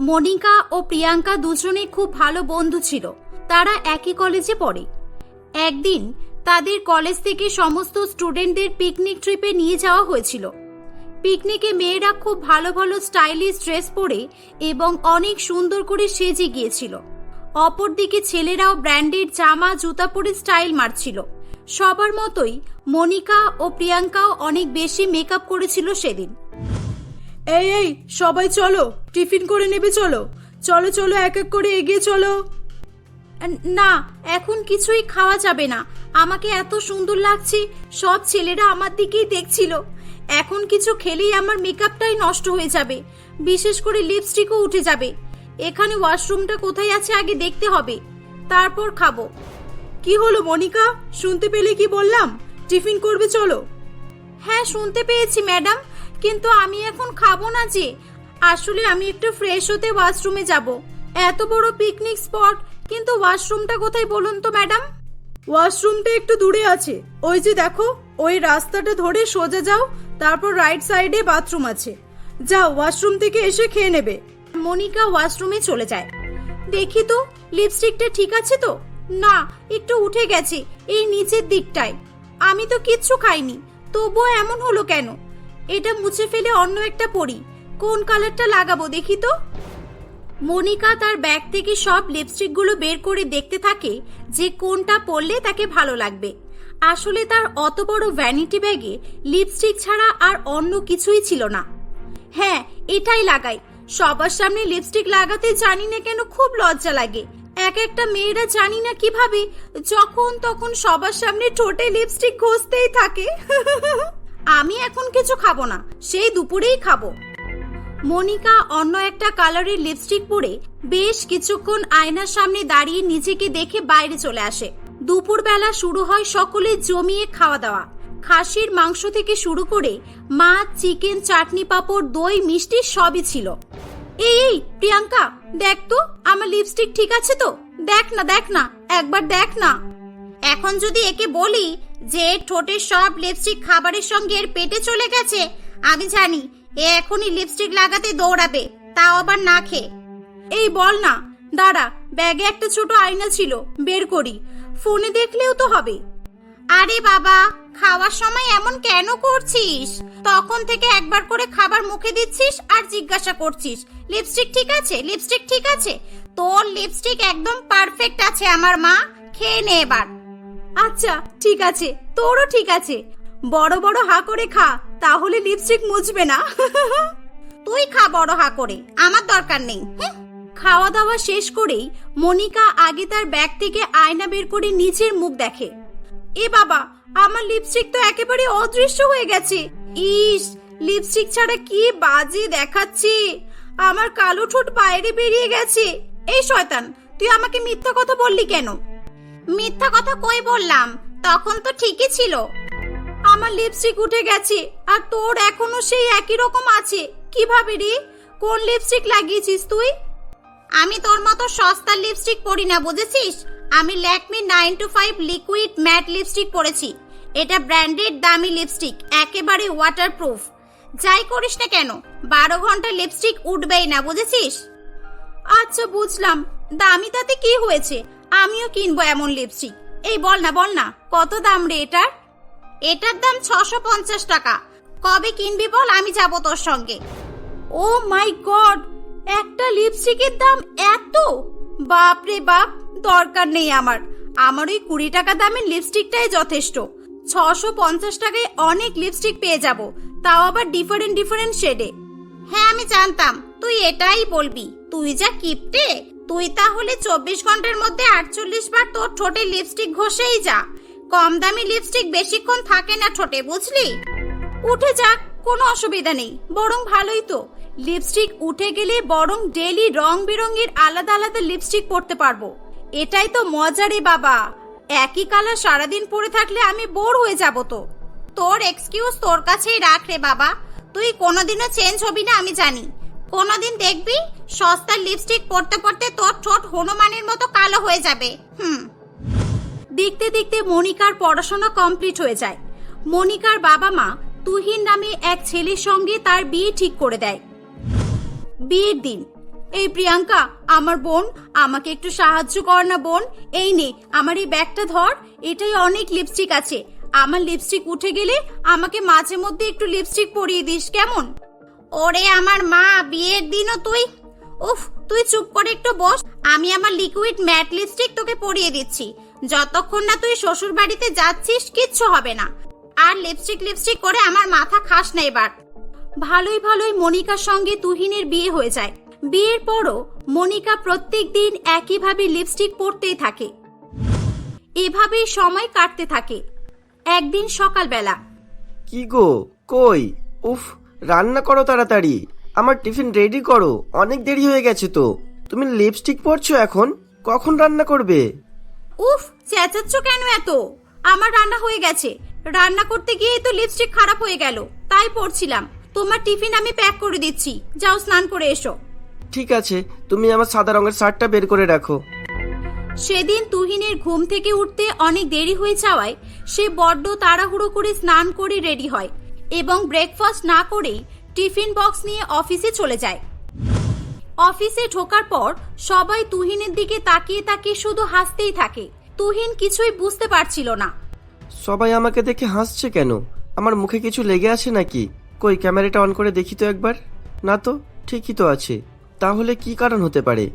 মনিকা ও প্রিয়াঙ্কা দুজনেই খুব ভালো বন্ধু ছিল। তারা একই কলেজে পড়ে। একদিন তাদের কলেজ থেকে সমস্ত স্টুডেন্টদের পিকনিক ট্রিপে নিয়ে যাওয়া হয়েছিল। পিকনিকে মেয়েরা খুব ভালো ভালো স্টাইলিশ ড্রেস পরে এবং অনেক সুন্দর করে সেজে গিয়েছিল। অপরদিকে ছেলেরাও ব্র্যান্ডেড জামা, জুতা পরে স্টাইল মারছিল। সবার মতোই মনিকা ও প্রিয়াঙ্কাও অনেক বেশি মেকআপ করেছিল সেদিন। এই এই, সবাই চলো, টিফিন করে নেবে চলো। চলো চলো, এক এক করে এগিয়ে চলো। না, এখন কিছুই খাওয়া যাবে না। আমাকে এত সুন্দর লাগছে, সব ছেলেরা আমার দিকেই দেখছিল। এখন কিছু খেলেই আমার মেকআপটাই নষ্ট হয়ে যাবে। বিশেষ করে লিপস্টিকও উঠে যাবে। এখানে ওয়াশরুমটা কোথায় আছে আগে দেখতে হবে। তারপর খাব। কি হলো, মনিকা? শুনতে পেলে কি বললাম? টিফিন করবে, চলো। হ্যাঁ শুনতে পেয়েছি ম্যাডাম কিন্তু আমি এখন খাব না যে। আসলে আমি একটু ফ্রেশ হতে ওয়াশরুমে যাব। এত বড় পিকনিক স্পট কিন্তু ওয়াশরুমটা কোথায় বলুন তো ম্যাডাম ওয়াশরুমটা একটু দূরে আছে। ওই যে দেখো ওই রাস্তাটা ধরে সোজা যাও তারপর রাইট সাইডে বাথরুম আছে। যাও ওয়াশরুম থেকে এসে খেয়ে নেবে। মনিকা ওয়াশরুমে চলে যায়। দেখি তো লিপস্টিকটা ঠিক আছে তো? না একটু উঠে গেছে এই নিচের দিকটায়। আমি তো কিচ্ছু খাইনি তবুও এমন হলো কেন? এটা মুছে ফেলে অন্য একটা পরি। কোন কালারটা লাগাবো দেখি তো? মনিকা তার ব্যাগ থেকে সব লিপস্টিকগুলো বের করে দেখতে থাকে যে কোনটা পরলে তাকে ভালো লাগবে। আসলে তার অত বড় ভ্যানিটি ব্যাগে লিপস্টিক ছাড়া আর অন্য কিছুই ছিল না। হ্যাঁ এটাই লাগাই। সবার সামনে লিপস্টিক লাগাতে জানি না কেন খুব লজ্জা লাগে। এক একটা মেয়েরা জানি না কীভাবে যখন তখন সবার সামনে ঠোঁটে লিপস্টিক ঘষতেই থাকে। আমি এখন কিছু খাব না, সেই দুপুরেই খাব। মনিকা অন্য একটা কালারের লিপস্টিক পরে বেশ কিছুক্ষণ আয়নার সামনে দাঁড়িয়ে নিজেকে দেখে বাইরে চলে আসে। দুপুরবেলা শুরু হয় সকলে জমিয়ে খাওয়া দাওয়া খাসির মাংস থেকে শুরু করে মাছ, চিকেন, চাটনি, পাঁপড়, দই, মিষ্টি সবই ছিল। এই এই, প্রিয়াঙ্কা, দেখ তো, আমার লিপস্টিক ঠিক আছে তো? দেখ না দেখ না, একবার দেখ না। এখন যদি একে বলি যে ঠোঁটের সব লিপস্টিক খাবারের সঙ্গে এর পেটে চলে গেছে, আমি জানি এ এখনই লিপস্টিক লাগাতে দৌড়াবে, তাও আবার না খেয়ে। এই বল না, দাঁড়া, ব্যাগে একটা ছোট আয়না ছিল, বের করি, ফোনে দেখলেও তো হবে। আরে বাবা, খাওয়ার সময় এমন কেন করছিস? তখন থেকে একবার করে খাবার মুখে দিচ্ছিস আর জিজ্ঞাসা করছিস লিপস্টিক ঠিক আছে? লিপস্টিক ঠিক আছে? তোর লিপস্টিক একদম পারফেক্ট আছে আমার মা, খেয়ে নে এবার। আচ্ছা ঠিক আছে, তোরও ঠিক আছে। বড় বড় হা করে খা, তাহলে লিপস্টিক মুছবে না। তুই খা বড় হা করে, আমার দরকার নেই? খাওয়া দাওয়া শেষ করেই মনিকা আগে তার ব্যাগ থেকে আয়না বের করে নিচের মুখ দেখে। এ বাবা, আমার লিপস্টিক তো একেবারে অদৃশ্য হয়ে গেছে। ইস লিপস্টিক ছাড়া কি বাজে দেখাচ্ছে। আমার কালো ঠোঁট বাইরে বেরিয়ে গেছে। এই শয়তান, তুই আমাকে মিথ্যা কথা বললি কেন? মিথ্যা কথা কই বললাম? তখন তো ঠিকই ছিল। আমার লিপস্টিক উঠে গেছে, আর তোর এখনও সেই একই রকম আছে। কীভাবে রে কোন লিপস্টিক লাগিয়েছিস তুই? আমি তোর মতো সস্তা লিপস্টিক পরি না, বুঝেছিস? আমি Lakme nine two five liquid matte lipstick পরেছি। এটা ব্র্যান্ডেড দামি লিপস্টিক একেবারে ওয়াটারপ্রুফ যাই করিস না কেন, বারো ঘণ্টা লিপস্টিক উঠবেই না, বুঝেছিস? আচ্ছা বুঝলাম। দামি তাতে কি হয়েছে? আমিও কিনবো এমন লিপস্টিক এই বল না বল না, কত দাম রে এটার? এটার দাম ছশো পঞ্চাশ টাকা। কবে কিনবি বল, আমি যাব তোর সঙ্গে। ও মাই গড, একটা লিপস্টিকের দাম এত? বাপ রে বাপ, দরকার নেই আমার। আমার ওই কুড়ি টাকা দামের লিপস্টিকটাই যথেষ্ট। ছশো পঞ্চাশ টাকায় অনেক লিপস্টিক পেয়ে যাব। তাও আবার ডিফারেন্ট ডিফারেন্ট শেডে হ্যাঁ আমি জানতাম। তুই এটাই বলবি। তুই যা কিপটে। তুই তাহলে চব্বিশ ঘণ্টার মধ্যে আটচল্লিশ বার তোর ঠোঁটে লিপস্টিক ঘষেই যা। কম দামি লিপস্টিক বেশিক্ষণ থাকে না ঠোঁটে, বুঝলি? উঠে যাক, কোনো অসুবিধা নেই, বরং ভালোই তো। লিপস্টিক উঠে গেলে বরং ডেলি রং বেরঙের আলাদা আলাদা লিপস্টিক পরতে পারব। এটাই তো মজা রে বাবা। একই কালার সারাদিন পরে থাকলে আমি বোর হয়ে যাব তো। তোর এক্সকিউজ তোর কাছেই রাখ রে বাবা। তুই কোনোদিনও চেঞ্জ হবি না, আমি জানি। কোনোদিন দেখবি সস্তার লিপস্টিক পরতে পরতে তোর ঠোঁট হনুমানের মতো কালো হয়ে যাবে। হুম। দেখতে দেখতে মনিকার পড়াশোনা কমপ্লিট হয়ে যায়। মনিকার বাবা মা তুহিন নামে এক ছেলের সঙ্গে তার বিয়ে ঠিক করে দেয়। বিয়ের দিন, এই প্রিয়াঙ্কা, আমার বোন, আমাকে একটু সাহায্য কর না বোন, এই নে, আমার এই ব্যাগটা ধর, এটাই অনেক লিপস্টিক আছে। আমার লিপস্টিক উঠে গেলে আমাকে মাঝে মধ্যে একটু লিপস্টিক পরিয়ে দিস, কেমন? ওরে আমার মা, বিয়ের দিনও তুই? উফ, তুই চুপ করে একটু বস। আমি আমার লিকুইড ম্যাট লিপস্টিক তোকে পরিয়ে দিচ্ছি। যতক্ষণ না তুই শ্বশুর বাড়িতে যাচ্ছিস, কিচ্ছু হবে না। আর লিপস্টিক লিপস্টিক করে আমার মাথা খাস না এবার। ভালোই ভালোই মনিকার সঙ্গে তুহিনের বিয়ে হয়ে যায়। বিয়ের পরও মনিকা প্রত্যেক দিন একইভাবে লিপস্টিক পরতেই থাকে। এভাবেই সময় কাটতে থাকে। একদিন সকালবেলা। কি গো? কই? উফ রান্না করো তাড়াতাড়ি। আমার টিফিন রেডি করো। অনেক দেরি হয়ে গেছে তো। তুমি লিপস্টিক পরছো এখন? কখন রান্না করবে? উফ চেঁচাচ্ছ কেন এত? আমার রান্না হয়ে গেছে। রান্না করতে গিয়েই তো লিপস্টিক খারাপ হয়ে গেল। তাই পড়ছিলাম তোমার টিফিন আমি প্যাক করে দিচ্ছি। যাও স্নান করে এসো। ঠিক আছে তুমি আমার সাদা রঙের শার্টটা বের করে রাখো। সেদিন তুহিনের ঘুম থেকে উঠতে অনেক দেরি হয়ে যাওয়ায় সে বড্ড তাড়াহুড়ো করে স্নান করে রেডি হয়। এবং ব্রেকফাস্ট না করেই টিফিন বক্স নিয়ে অফিসে চলে যায়। অফিসে ঢোকার পর সবাই তুহিনের দিকে তাকিয়ে তাকিয়ে শুধু হাসতেই থাকে। তুহিন কিছুই বুঝতে পারছিল না। সবাই আমাকে দেখে হাসছে কেন? আমার মুখে কিছু লেগে আছে নাকি? কই ক্যামেরাটা অন করে দেখি তো একবার। না তো ঠিকই তো আছে। তাহলে কি কারণ হতে পারে?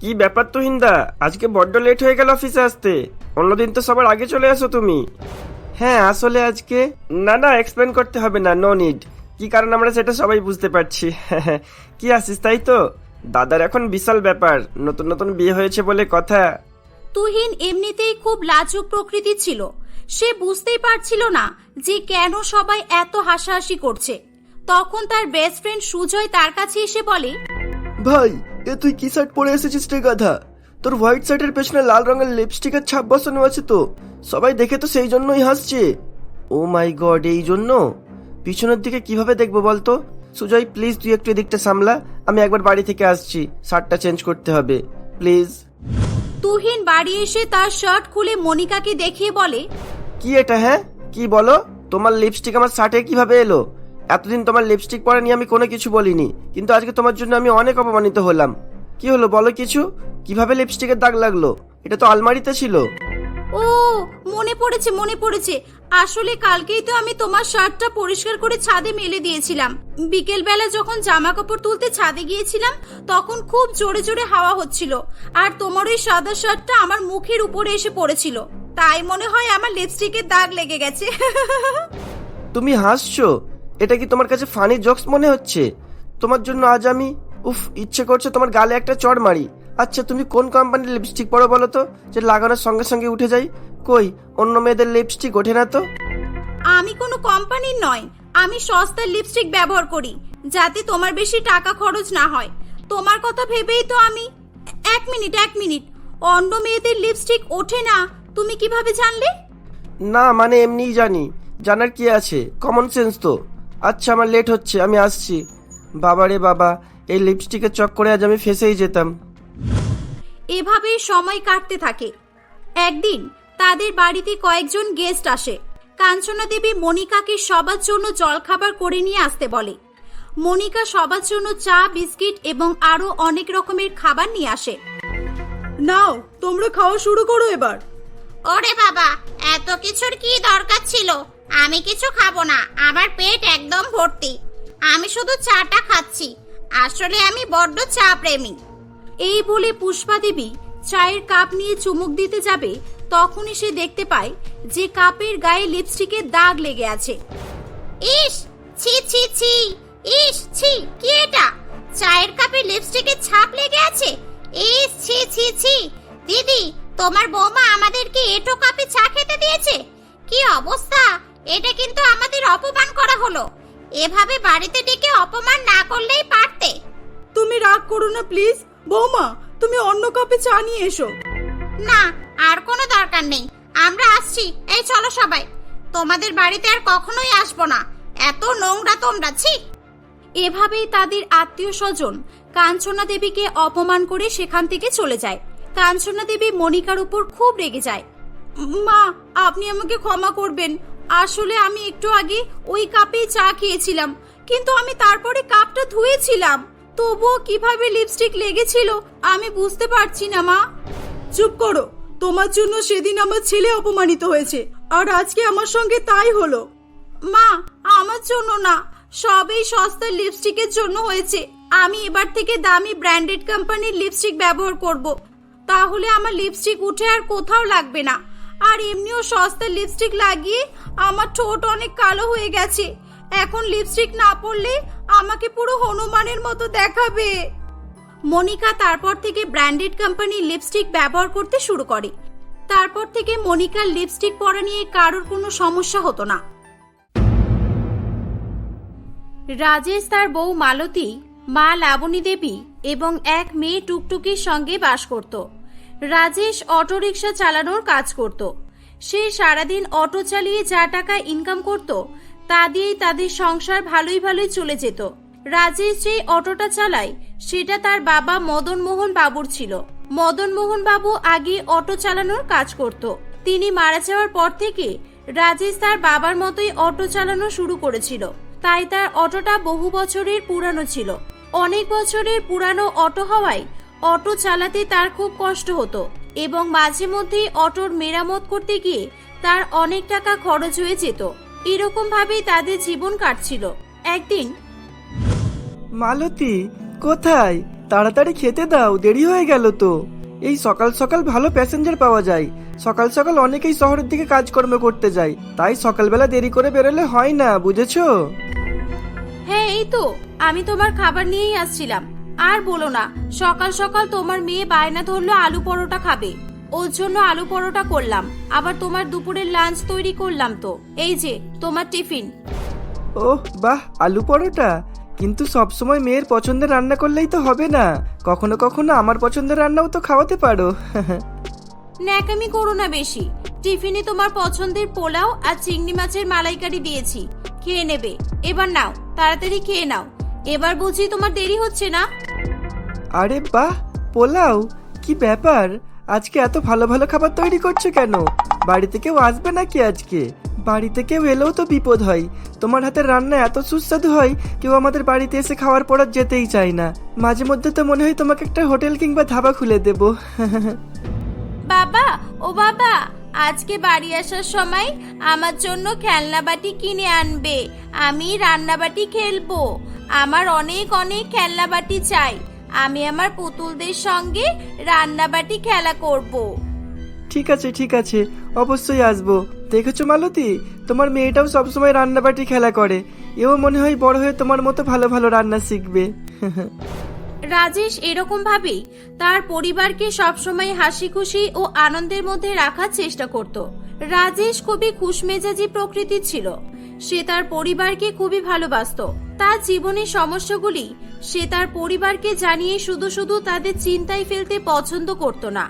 কি ব্যাপার তো হিন্দা আজকে বড্ড লেট হয়ে গেল অফিসে আসতে। অন্যদিন তো সবার আগে চলে আসো তুমি। হ্যাঁ আসলে আজকে না না এক্সপ্লেন করতে হবে না নো নিড কি কারণ আমরা সেটা সবাই বুঝতে পারছি? কি আসিস তাই তো? দাদার এখন বিশাল ব্যাপার নতুন নতুন বিয়ে হয়েছে বলে কথা। তুহিন এমনিতেই খুব লাজুক প্রকৃতি ছিল। সে বুঝতেই পারছিল না যে কেন সবাই এত হাসাহাসি করছে। তখন তার বেস্ট ফ্রেন্ড সুজয় তার কাছে এসে বলে ভাই এ তুই কি শার্ট পরে এসেছিস রে গাধা? তোর হোয়াইট শার্টের পেছনে লাল রঙের লিপস্টিকের ছাপ বসানো আছে তো। সবাই দেখে তো সেই জন্যই হাসছে। ও মাই গড এই জন্য? পিছনের দিকে কীভাবে দেখব বলতো? সুজয় প্লিজ তুই একটু এদিকটা সামলা। আমি একবার বাড়ি থেকে আসছি। শার্টটা চেঞ্জ করতে হবে। প্লিজ তুহিন বাড়ি এসে তার শার্ট খুলে মনিকাকে দেখিয়ে বলে কি এটা হ্যাঁ? কি বলো? তোমার লিপস্টিক আমার শার্টে কীভাবে এলো? এতদিন তোমার লিপস্টিক পরে নিয়ে আমি কোনো কিছু বলিনি। কিন্তু আজকে তোমার জন্য আমি অনেক অপমানিত হলাম। কি হলো বলো কিছু? কীভাবে লিপস্টিকের দাগ লাগল? এটা তো আলমারিতে ছিল। ও মনে পড়েছে মনে পড়েছে। আসলে কালকেই তো আমি তোমার শার্টটা পরিষ্কার করে ছাদে মেলে দিয়েছিলাম। বিকেল বেলা যখন জামা কাপড় তুলতে ছাদে গিয়েছিলাম তখন খুব জোরে জোরে হাওয়া হচ্ছিল। আর তোমার ওই সাদা শার্টটা আমার মুখের উপরে এসে পড়েছিল। তাই মনে হয় আমার লিপস্টিকের দাগ লেগে গেছে। তুমি হাসছো? এটা কি তোমার কাছে ফানি জোকস মনে হচ্ছে? তোমার জন্য আজ আমি উফ ইচ্ছে করছে তোমার গালে একটা চড় মারি। আচ্ছা তুমি কোন কোম্পানির লিপস্টিক পরো বলো তো? যে লাগানোর সঙ্গে সঙ্গে উঠে যাই। কই অন্য মেয়েদের লিপস্টিক ওঠে না তো? আমি কোনো কোম্পানির নয়। আমি সস্তার লিপস্টিক ব্যবহার করি যাতে তোমার বেশি টাকা খরচ না হয়। তোমার কথা ভেবেই তো আমি এক মিনিট এক মিনিট। অন্য মেয়েদের লিপস্টিক ওঠে না তুমি কীভাবে জানলে? না মানে এমনিই জানি। জানার কি আছে? কমন সেন্স তো। আচ্ছা আমার লেট হচ্ছে আমি আসছি। বাবা রে বাবা এই লিপস্টিকের চক্করে আজ আমি ফেসেই যেতাম। এভাবেই সময় কাটতে থাকে। একদিন তাদের বাড়িতে কয়েকজন গেস্ট আসে। কাঞ্চনা দেবী মনিকাকে সবার জন্য জলখাবার করে নিয়ে আসতে বলে। মনিকা সবার জন্য চা বিস্কিট এবং আরও অনেক রকমের খাবার নিয়ে আসে। নাও তোমরা খাওয়া শুরু করো এবার। ওরে বাবা এত কিছুর কি দরকার ছিল? আমি কিছু খাব না আমার পেট একদম ভর্তি। আমি শুধু চাটা খাচ্ছি। আসলে আমি বড্ড চা প্রেমী এই বলে পুষ্পা দেবী চায়ের কাপ নিয়ে চুমুক দিতে যাবে, তখনই সে দেখতে পায় যে কাপের গায়ে লিপস্টিকের দাগ লেগে আছে। ইস, ছি ছি ছি, ইস, ছি, কি এটা? চায়ের কাপে লিপস্টিকের ছাপ লেগে আছে? ইস, ছি ছি ছি, দিদি, তোমার বৌমা আমাদেরকে এটো কাপে চা খেতে দিয়েছে? কি অবস্থা? এটা কিন্তু আমাদের অপমান করা হলো। এভাবে বাড়িতে ডেকে অপমান না করলেই পারতে। তুমি রাগ করো না প্লিজ বৌমা তুমি অন্য কাপে চা নিয়ে এসো। না আর কোনো দরকার নেই। আমরা আসছি। এই চলো সবাই। তোমাদের বাড়িতে আর কখনোই আসব না। এত নোংরা তোমরা ছি। এভাবেই তাদের আত্মীয় স্বজন কাঞ্চনা দেবীকে অপমান করে সেখান থেকে চলে যায়। কাঞ্চনা দেবী মনিকার উপর খুব রেগে যায়। মা আপনি আমাকে ক্ষমা করবেন। আসলে আমি একটু আগে ওই কাপেই চা খেয়েছিলাম কিন্তু আমি তারপরে কাপটা ধুয়েছিলাম। তবুও কীভাবে লিপস্টিক লেগেছিল আমি বুঝতে পারছি না মা। চুপ করো তোমার জন্য সেদিন আমার ছেলে অপমানিত হয়েছে আর আজকে আমার সঙ্গে তাই হলো। মা আমার জন্য না সবই সস্তা লিপস্টিকের জন্য হয়েছে। আমি এবার থেকে দামি ব্র্যান্ডেড কোম্পানির লিপস্টিক ব্যবহার করব। তাহলে আমার লিপস্টিক উঠে আর কোথাও লাগবে না। আর এমনিও সস্তা লিপস্টিক লাগিয়ে আমার ঠোঁট অনেক কালো হয়ে গেছে। এখন লিপস্টিক না পরলে আমাকে পুরো হনুমানের মতো দেখাবে। মনিকা তারপর থেকে ব্র্যান্ডেড কোম্পানির লিপস্টিক ব্যবহার করতে শুরু করে। তারপর থেকে মনিকার লিপস্টিক পরা নিয়ে কারোর কোনো সমস্যা হতো না। রাজেশ তার বউ মালতী, মা লাবণী দেবী এবং এক মেয়ে টুকটুকির সঙ্গে বাস করত। রাজেশ অটোরিকশা চালানোর কাজ করত। সে সারাদিন অটো চালিয়ে যা টাকা ইনকাম করত, তা দিয়েই তাদের সংসার ভালোই ভালোই চলে যেত। রাজেশ যে অটোটা চালায়, সেটা তার বাবা মদন মোহন বাবুর ছিল। মদন মোহন বাবু আগে অটো চালানোর কাজ করত। তিনি মারা যাওয়ার পর থেকে রাজেশ তার বাবার মতোই অটো চালানো শুরু করেছিল। তাই তার অটোটা বহু বছরের পুরানো ছিল। অনেক বছরের পুরানো অটো হওয়ায় অটো চালাতে তার খুব কষ্ট হতো এবং মাঝে মধ্যেই অটোর মেরামত করতে গিয়ে তার অনেক টাকা খরচ হয়ে যেত। এরকম ভাবেই তাদের জীবন কাটছিল। একদিন মালতী কোথায়? তাড়াতাড়ি খেতে দাও দেরি হয়ে গেল তো। এই সকাল সকাল ভালো প্যাসেঞ্জার পাওয়া যায়। সকাল সকাল অনেকেই শহরের দিকে কাজকর্ম করতে যায়। তাই সকালবেলা দেরি করে বেরোলে হয় না বুঝেছ? হ্যাঁ এই তো। আমি তোমার খাবার নিয়েই আসছিলাম। আর বলো না সকাল সকাল তোমার মেয়ে বায়না ধরলো আলু পরোটা খাবে। ওর জন্য আলু পরোটা করলাম আবার তোমার দুপুরের লাঞ্চ তৈরি করলাম তো। এই যে তোমার টিফিন। ওহ বাহ আলু পরোটা? কিন্তু সবসময় মেয়ের পছন্দের রান্না করলেই তো হবে না। কখনো কখনো আমার পছন্দের রান্নাও তো খাওয়াতে পারো। ন্যাকামি করো না বেশি। টিফিনে তোমার পছন্দের পোলাও আর চিংড়ি মাছের মালাইকারি দিয়েছি। খেয়ে নেবে। এবার নাও তাড়াতাড়ি খেয়ে নাও। এবার বুঝি তোমার দেরি হচ্ছে না? আরে বাহ, পোলাও, কি ব্যাপার? আজকে এত ভালো ভালো খাবার তৈরি করছ কেন? বাড়িতে কেউ আসবে নাকি আজকে? বাড়িতে কেউ এলেও তো বিপদ হয়। তোমার হাতের রান্না এত সুস্বাদু হয়, কেউ আমাদের বাড়িতে এসে খাওয়ার পর যেতেই চায় না। মাঝে মধ্যে তো মনে হয় তোমাকে একটা হোটেল কিংবা ধাবা খুলে দেবো। বাবা, ও বাবা, আজকে বাড়ি আসার সময় আমার জন্য খেলনা বাটি কিনে আনবে। আমি রান্নাবাটি খেলব। আমার অনেক অনেক খেলনা বাটি চাই। আমি আমার পুতুলদের সঙ্গে রান্নাবাটি খেলা করব। ঠিক আছে ঠিক আছে। অবশ্যই আসব। দেখেছ মালতী? তোমার মেয়েটাও সবসময় রান্নাবাটি খেলা করে। এও মনে হয় বড় হয়ে তোমার মতো ভালো ভালো রান্না শিখবে। রাজেশ এরকম ভাবেই তার পরিবারকে সবসময় হাসি খুশি ও আনন্দের মধ্যে রাখার চেষ্টা করত। রাজেশ খুবই খুশমেজাজি প্রকৃতির ছিল। সে তার পরিবারকে খুবই ভালোবাসতো। তার জীবনের সমস্যাগুলি সে তার পরিবারকে জানিয়ে শুধু শুধু তাদের চিন্তায় ফেলতে পছন্দ করত না।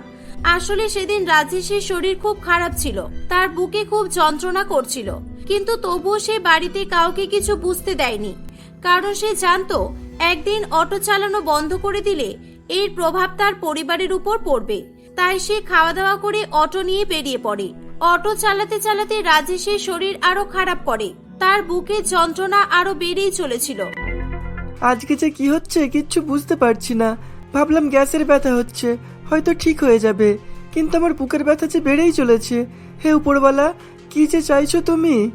আসলে সেদিন রাজেশের শরীর খুব খারাপ ছিল, তার বুকে খুব যন্ত্রণা করছিল। কিন্তু তবুও সে বাড়িতে কাউকে কিছু বুঝতে দেয়নি, কারণ সে জানতো একদিন অটো চালানো বন্ধ করে দিলে এর প্রভাব তার পরিবারের উপর পড়বে। তাই সে খাওয়া দাওয়া করে অটো নিয়ে বেরিয়ে পড়ে। অটো চালাতে চালাতে রাজেশের শরীর আরও খারাপ করে। তার বুকে যন্ত্রণা আরও বেড়েই চলেছিল। আজকে যে কি হচ্ছে কিচ্ছু বুঝতে পারছি না। ভাবলাম গ্যাসের ব্যথা হচ্ছে হয়তো ঠিক হয়ে যাবে। কিন্তু আমার বুকের ব্যথা যে বেড়েই চলেছে। হে উপরওয়ালা কি যে চাইছো তুমি?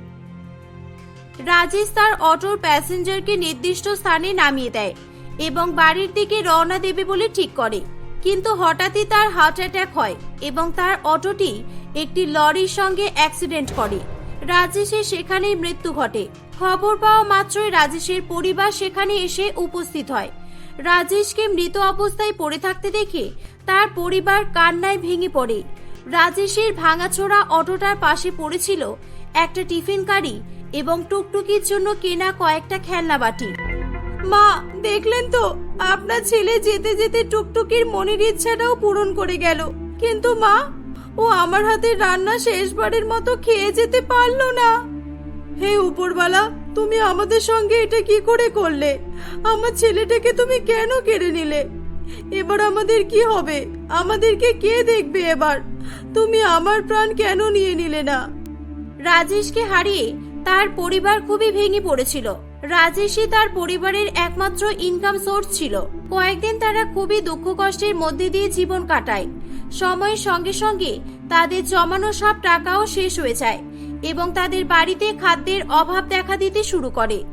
রাজেশ তার অটোর প্যাসেঞ্জারকে নির্দিষ্ট স্থানে নামিয়ে দেয় এবং বাড়ির দিকে রওনা দেবে বলে ঠিক করে। কিন্তু হঠাৎই তার হার্ট অ্যাটাক হয় এবং তার অটোটি একটি লরির সঙ্গে অ্যাক্সিডেন্ট করে। রাজেশের সেখানেই মৃত্যু ঘটে। খবর পাওয়া মাত্রই রাজেশের পরিবার সেখানে এসে উপস্থিত হয়। রাজেশকে মৃত অবস্থায় পড়ে থাকতে দেখে তার পরিবার কান্নায় ভেঙে পড়ে। রাজেশের ভাঙাচোরা অটোটার পাশে পড়েছিল একটা টিফিন কারি এবং টুকটুকির জন্য কেনা কয়েকটা খেলনা বাটি। মা, দেখলেন তো, আপনার ছেলে যেতে যেতে টুকটুকির মনের ইচ্ছাটাও পূরণ করে গেল। কিন্তু মা ও আমার হাতের রান্না শেষবারের মতো খেয়ে যেতে পারল না। হে উপরওয়ালা তুমি আমাদের সঙ্গে এটা কি করে করলে? আমার ছেলেটাকে তুমি কেন কেড়ে নিলে? এবার আমাদের কি হবে? আমাদেরকে কে দেখবে এবার? তুমি আমার প্রাণ কেন নিয়ে নিলে না? রাজেশকে হারিয়ে তার পরিবার খুবই ভেঙে পড়েছিল। রাজেশই তার পরিবারের একমাত্র ইনকাম সোর্স ছিল। কয়েকদিন তারা খুবই দুঃখ কষ্টের মধ্যে দিয়ে জীবন কাটায়। সময়ের সঙ্গে সঙ্গে তাদের জমানো সব টাকাও শেষ হয়ে যায় এবং তাদের বাড়িতে খাদ্যের অভাব দেখা দিতে শুরু করে।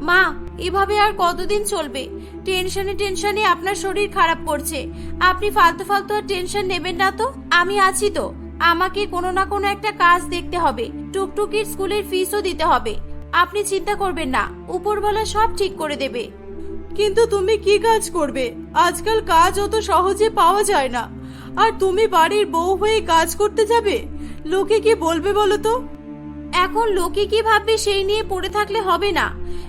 মা, এভাবে আর কতদিন চলবে? টেনশনে টেনশনে আপনার শরীর খারাপ করছে। আপনি ফালতু ফালতু আর টেনশন নেবেন না তো? আমি আছি তো। আমাকে কোনো না কোনো একটা কাজ দেখতে হবে। টুকটুকির স্কুলের ফিসও দিতে হবে। আপনি চিন্তা করবেন না, উপরওয়ালা সব ঠিক করে দেবে। কিন্তু তুমি কি কাজ করবে? আজকাল কাজ অত সহজে পাওয়া যায় না। আর তুমি বাড়ির বউ হয়ে কাজ করতে যাবে? লোকে কি বলবে বলো তো? এখন লোকে কি ভাববে সেই নিয়ে পড়ে থাকলে হবে না।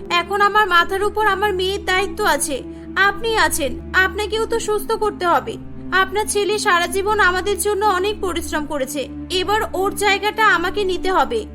এখন আমার মাথার উপর আমার মেয়ের দায়িত্ব আছে। আপনি আছেন, আপনাকেও তো সুস্থ করতে হবে। আপনার ছেলে সারা জীবন আমাদের জন্য অনেক পরিশ্রম করেছে। এবার ওর জায়গাটা আমাকে নিতে হবে।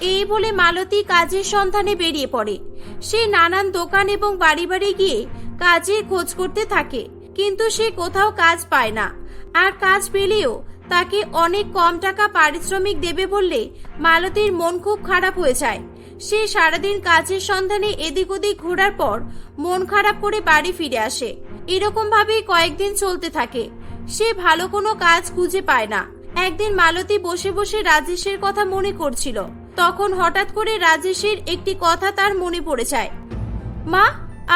এই বলে মালতী কাজের সন্ধানে বেরিয়ে পড়ে। সে নানান দোকান এবং বাড়ি বাড়ি গিয়ে কাজের খোঁজ করতে থাকে। কিন্তু সে কোথাও কাজ পায় না। আর কাজ পেলেও তাকে অনেক কম টাকা পারিশ্রমিক দেবে বললে মালতীর মন খুব খারাপ হয়ে যায়। সে সারাদিন কাজের সন্ধানে এদিক ওদিক ঘোরার পর মন খারাপ করে বাড়ি ফিরে আসে। এরকম ভাবেই কয়েকদিন চলতে থাকে। সে ভালো কোনো কাজ খুঁজে পায় না। একদিন মালতী বসে বসে রাজেশের কথা মনে করছিল। তখন হঠাৎ করে রাজেশের একটি কথা তার মনে পড়ে যায়। মা,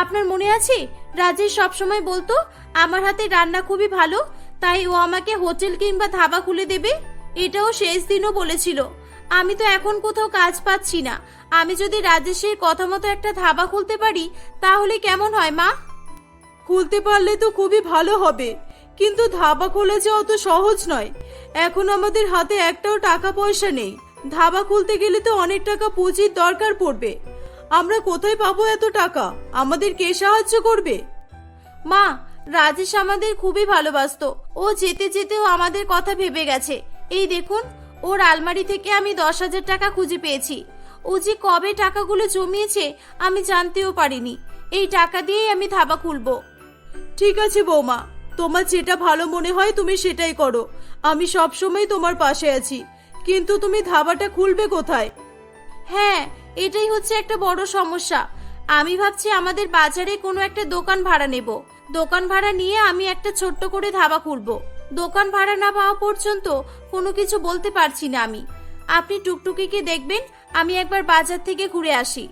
আপনার মনে আছে? রাজেশ সবসময় বলতো, আমার হাতে রান্না খুবই ভালো, তাই ও আমাকে হোটেল কিংবা ধাবা খুলে দেবে এটাও শেষ দিনও বলেছিল। আমি তো এখন কোথাও কাজ পাচ্ছি না। আমি যদি রাজেশের কথা মতো একটা ধাবা খুলতে পারি, তাহলে কেমন হয়, মা? খুলতে পারলে তো খুবই ভালো হবে, কিন্তু ধাবা খোলা যে অত সহজ নয়। এখন আমাদের হাতে একটাও টাকা পয়সা নেই। ধাবা খুলতে গেলে তো অনেক টাকা পুঁজির দরকার পড়বে। আমরা কোথায় পাবো এত টাকা? আমাদের কে সাহায্য করবে? মা, রাজেশ আমাদের খুবই ভালোবাসতো। ও যেতে যেতেও আমাদের কথা ভেবে গেছে। এই দেখুন, ওর আলমারি থেকে আমি দশ হাজার টাকা খুঁজে পেয়েছি। ও যে কবে টাকাগুলো জমিয়েছে আমি জানতেও পারিনি। এই টাকা দিয়েই আমি ধাবা খুলবো। ঠিক আছে বৌমা, তোমার যেটা ভালো মনে হয় তুমি সেটাই করো। আমি সব সময় তোমার পাশে আছি। কিন্তু তুমি ধাবাটা খুলবে কোথায়? হ্যাঁ এটাই হচ্ছে একটা বড় সমস্যা। আমি ভাবছি আমাদের বাজারে কোনো একটা দোকান ভাড়া নেব। দোকান ভাড়া নিয়ে আমি একটা ছোট্ট করে ধাবা খুলবো। দোকান ভাড়া না পাওয়া পর্যন্ত কোনো কিছু বলতে পারছি না আমি। আপনি টুকটুকিকে দেখবেন, আমি একবার বাজার থেকে ঘুরে আসি।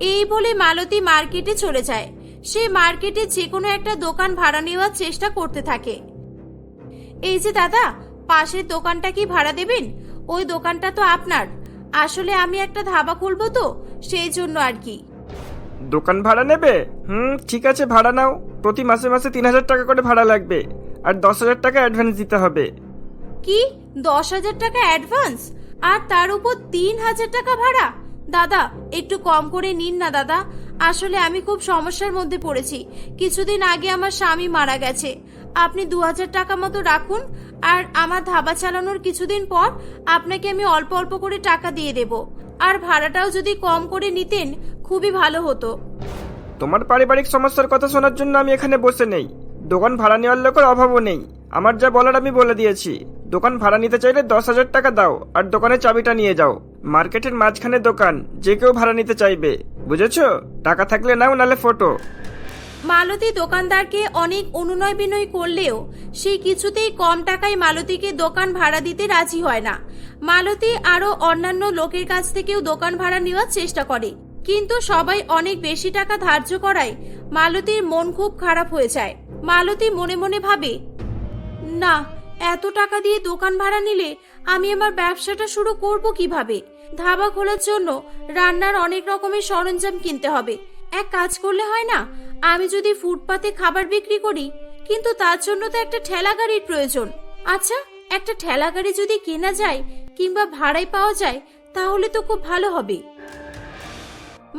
এই বলে মালতী মার্কেটে চলে যায়। সে মার্কেটে যে কোনো একটা দোকান ভাড়া নেওয়ার চেষ্টা করতে থাকে। এই যে দাদা পাশের দোকানটা কি ভাড়া দেবেন? ওই দোকানটা তো আপনার। আসলে আমি একটা ধাবা খুলবো তো সেই জন্য আর কি। দোকান ভাড়া নেবে? হুম ঠিক আছে ভাড়া নাও। প্রতি মাসে মাসে তিন হাজার টাকা করে ভাড়া লাগবে। আর দশ হাজার টাকা অ্যাডভান্স দিতে হবে। কি? দশ হাজার টাকা অ্যাডভান্স আর তার উপর তিন হাজার টাকা ভাড়া? দাদা একটু কম করে নিন না দাদা। আসলে আমি খুব সমস্যার মধ্যে পড়েছি। কিছুদিন আগে আমার স্বামী মারা গেছে। আপনি দু হাজার টাকা মতো রাখুন, আর আমার ধাবা চালানোর কিছুদিন পর আপনাকে আমি অল্প অল্প করে টাকা দিয়ে দেব। আর ভাড়াটাও যদি কম করে নিতেন, খুবই ভালো হতো। তোমার পারিবারিক সমস্যার কথা শোনার জন্য আমি এখানে বসে নেই। দোকান ভাড়া নেওয়ার লোকের অভাবও নেই। আমার যা বলার আমি বলে দিয়েছি। দোকান ভাড়া নিতে চাইলে দশ হাজার টাকা দাও, আর দোকানের চাবিটা নিয়ে যাও। মার্কেটের মাঝখানে দোকান, যে কেউ ভাড়া নিতে চাইবে। বুঝেছ? টাকা থাকলে নাও নালে ফটো। মালতী দোকানদারকে অনেক অনুনয় বিনয় করলেও সে কিছুতেই কম টাকায় মালতীকে দোকান ভাড়া দিতে রাজি হয় না। মালতী আরও অন্যান্য লোকের কাছ থেকেও দোকান ভাড়া নেওয়ার চেষ্টা করে। কিন্তু সবাই অনেক বেশি টাকা ধার্য করায় মালতীর মন খুব খারাপ হয়ে যায়। মালতী মনে মনে ভাবে, না, এত টাকা দিয়ে দোকান ভাড়া নিলে আমি আমার ব্যবসাটা শুরু করব কীভাবে? ধাবা খোলার জন্য রান্নার অনেক রকমের সরঞ্জাম কিনতে হবে। এক কাজ করলে হয় না? আমি যদি ফুটপাতে খাবার বিক্রি করি, কিন্তু তার জন্য তো একটা ঠেলা গাড়ির প্রয়োজন। আচ্ছা একটা ঠেলা গাড়ি যদি কেনা যায় কিংবা ভাড়ায় পাওয়া যায়, তাহলে তো খুব ভালো হবে।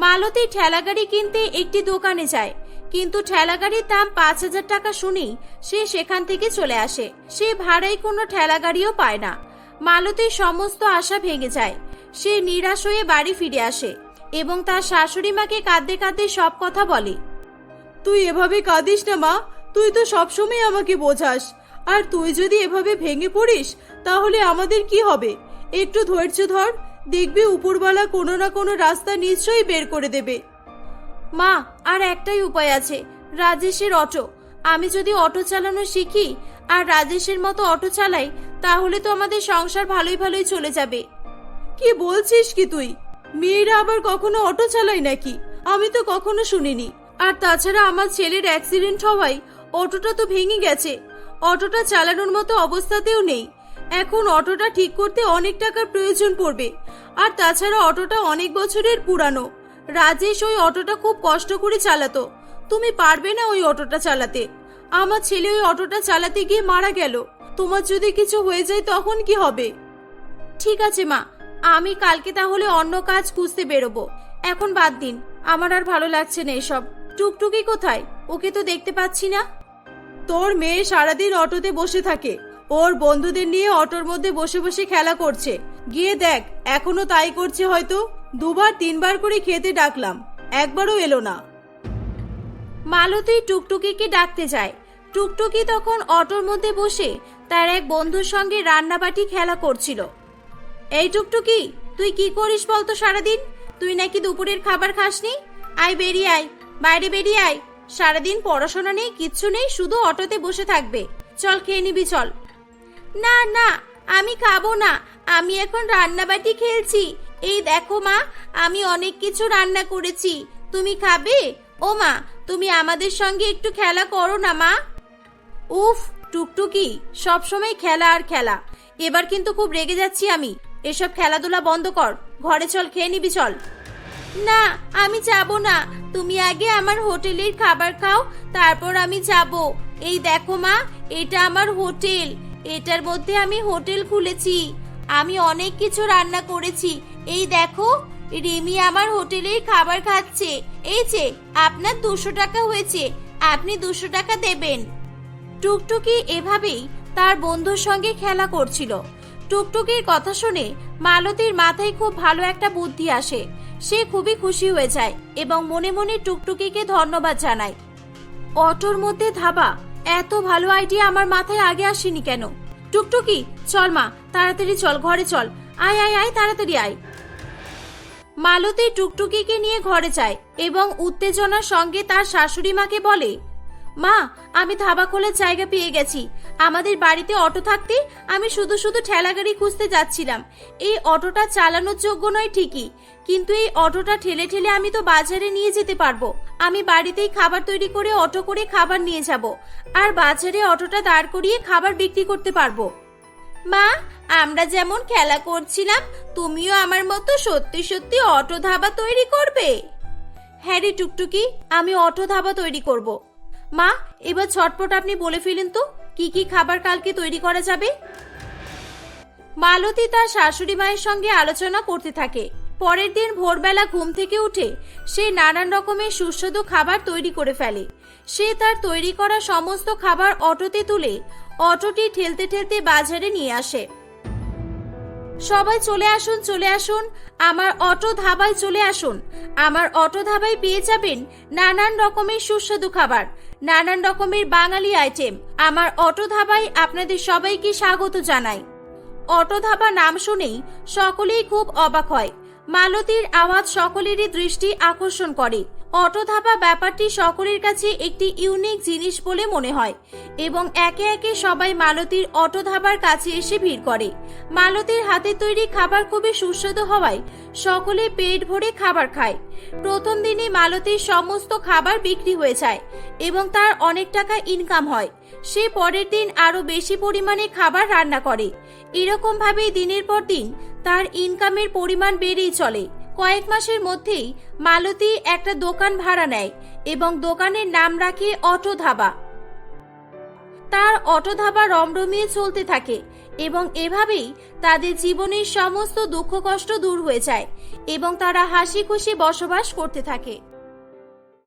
মালতী ঠেলা গাড়ি কিনতে একটি দোকানে যায়, কিন্তু ঠেলা গাড়ির দাম পাঁচ হাজার টাকা শুনেই সে সেখান থেকে চলে আসে। সে ভাড়ায় কোনো ঠেলা গাড়িও পায় না। মালতীর সমস্ত আশা ভেঙে যায়। সে নিরাশ হয়ে বাড়ি ফিরে আসে এবং তার শাশুড়ি মাকে কাঁদতে কাঁদতে সব কথা বলে। তুই এভাবে কাঁদিস না, মা। তুই তো সবসময় আমাকে বোঝাস। আর তুই যদি এভাবে ভেঙে পড়িস, তাহলে আমাদের কি হবে? একটু ধৈর্য ধর, দেখবি উপরওয়ালা কোনো না কোনো রাস্তা নিশ্চয়ই বের করে দেবে। মা, আর একটাই উপায় আছে, রাজেশের অটো। আমি যদি অটো চালানো শিখি, আর রাজেশের মতো অটো চালাই, তাহলে তো আমাদের সংসার ভালোই ভালোই চলে যাবে। কি বলছিস কি তুই? মেয়েরা আবার কখনো অটো চালায় নাকি? আমি তো কখনো শুনিনি। আর তাছাড়া আমার ছেলের অ্যাক্সিডেন্ট হওয়ায় অটোটা তো ভেঙে গেছে। অটোটা চালানোর মতো অবস্থাতেও নেই। এখন অটোটা ঠিক করতে অনেক টাকার প্রয়োজন পড়বে। আর তাছাড়া অটোটা অনেক বছরের পুরানো। রাজেশ ওই অটোটা খুব কষ্ট করে চালাতো। তুমি পারবে না ওই অটোটা চালাতে। আমার ছেলে ওই অটোটা চালাতে গিয়ে মারা গেল। তোমার যদি কিছু হয়ে যায় তখন কি হবে? ঠিক আছে, মা। আমি কালকে তাহলে অন্য কাজ খুঁজতে বেরোবো। এখন বাদ দিন। আমার আর ভালো লাগছে না এসব। টুকটুকি কোথায়? ওকে তো দেখতে পাচ্ছি না। তোর মেয়ে সারাদিন অটোতে বসে থাকে। ওর বন্ধুদের নিয়ে অটোর মধ্যে বসে বসে খেলা করছে। গিয়ে দেখ, এখনও তাই করছে হয়তো। দুবার, তিনবার করে খেতে ডাকলাম। একবারও এলো না। মালতী টুকটুকিকে ডাকতে যায়। টুকটুকি তখন অটোর মধ্যে বসে তার এক বন্ধুর সঙ্গে রান্নাবাটি খেলা করছিল। এই টুকটুকি, তুই কি করিস বলতো সারাদিন? তুই নাকি দুপুরের খাবার খাসনি? আয়, বেরিয়ে আয়। বাইরে বেরিয়ে আয়। সারাদিন পড়াশোনা নেই, কিচ্ছু নেই, শুধু অটোতে বসে থাকবে। চল খেয়ে নিবি, চল। না না, আমি খাব না। আমি এখন রান্নাবাটি খেলছি। এই দেখো মা, আমি অনেক কিছু রান্না করেছি। তুমি খাবে? ও মা, তুমি আমাদের সঙ্গে একটু খেলা করো না, মা। উফ, টুকটুকি, সব সময় খেলা আর খেলা। এবার কিন্তু খুব রেগে যাচ্ছি আমি। এসব খেলাধুলা বন্ধ কর। ঘরে চল, খেয়ে নিবি, চল। না, আমি যাব না। তুমি আগে আমার হোটেলের খাবার খাও, তারপর আমি যাব। এই দেখো মা, এটা আমার হোটেল। এটার মধ্যে আমি হোটেল খুলেছি। আমি অনেক কিছু রান্না করেছি। এই দেখো, রিমি আমার হোটেলের খাবার খাচ্ছে। এই যে, আপনার দুশো টাকা হয়েছে। আপনি দুশো টাকা দেবেন। টুকটুকি এভাবেই তার বন্ধুর সঙ্গে খেলা করছিল। টুকটুকির কথা শুনে মালতীর মাথায় খুব ভালো একটা বুদ্ধি আসে। সে খুবই খুশি হয়ে যায় এবং মনে মনে টুকটুকিকে ধন্যবাদ জানায়। অটোর মধ্যে, ধাবা, এত ভালো আইডিয়া আমার মাথায় আগে আসেনি কেন? টুকটুকি, চল মা, তাড়াতাড়ি চল, ঘরে চল। আয় আয় আয়, তাড়াতাড়ি আয়। মালতী টুকটুকিকে নিয়ে ঘরে যায় এবং উত্তেজনার সঙ্গে তার শাশুড়ি মাকে বলে মা, আমি ধাবা খোলার জায়গা পেয়ে গেছি। আমাদের বাড়িতে অটো থাকতে আমি শুধু শুধু ঠেলা গাড়ি খুঁজতে যাচ্ছিলাম। এই অটোটা চালানোর যোগ্য নয় ঠিকই, কিন্তু এই অটোটা ঠেলে ঠেলে আমি তো বাজারে নিয়ে যেতে পারব। আমি বাড়িতেই খাবার তৈরি করে, অটো করে খাবার নিয়ে যাব। আর বাজারে অটোটা দাঁড় করিয়ে খাবার বিক্রি করতে পারব। মা, আমরা যেমন খেলা করছিলাম, তুমিও আমার মতো সত্যি সত্যি অটো ধাবা তৈরি করবে। হ্যাঁ রে টুকটুকি, আমি অটো ধাবা তৈরি করব। মা, এবার ছটপট আপনি বলে ফেলেন তো, কি কি খাবার কালকে তৈরি করা যাবে? মালতী তার শাশুড়ি মায়ের সঙ্গে আলোচনা করতে থাকে। পরের দিন ভোরবেলা ঘুম থেকে উঠে সে নানান রকমের সুস্বাদু খাবার তৈরি করে ফেলে। সে তার তৈরি করা সমস্ত খাবার অটোতে তুলে অটোটি ঠেলতে ঠেলতে বাজারে নিয়ে আসে। সবাই চলে আসুন চলে আসুন আমার অটো ধাবায় চলে আসুন। আমার অটো ধাবায় পেয়ে যাবেন নানান রকমের সুস্বাদু খাবার, নানান রকমের বাঙালি আইটেম আমার অটো ধাবায় আপনাদের সবাইকে স্বাগত জানাই। অটো ধাবা নাম শুনেই সকলেই খুব অবাক হয়। মালতীর আওয়াজ সকলেরই দৃষ্টি আকর্ষণ করে। অটো ধাবা ব্যাপারটি সকলের কাছে একটি ইউনিক জিনিস বলে মনে হয় এবং একে একে সবাই মালতীর অটো ধাবার কাছে এসে ভিড় করে। মালতীর হাতে তৈরি খাবার খুবই সুস্বাদু হওয়ায় সকলে পেট ভরে খাবার খায়। প্রথম দিনে মালতীর সমস্ত খাবার বিক্রি হয়ে যায় এবং তার অনেক টাকা ইনকাম হয়। সে পরের দিন আরও বেশি পরিমাণে খাবার রান্না করে। এরকম ভাবেই দিনের পর দিন তার ইনকামের পরিমাণ বেড়েই চলে। কয়েক মাসের মধ্যেই মালতী একটা দোকান ভাড়া নেয় এবং দোকানের নাম রাখে অটো ধাবা। তার অটো ধাবা রমরমিয়ে চলতে থাকে এবং এভাবেই তাদের জীবনের সমস্ত দুঃখ কষ্ট দূর হয়ে যায় এবং তারা হাসি খুশি বসবাস করতে থাকে।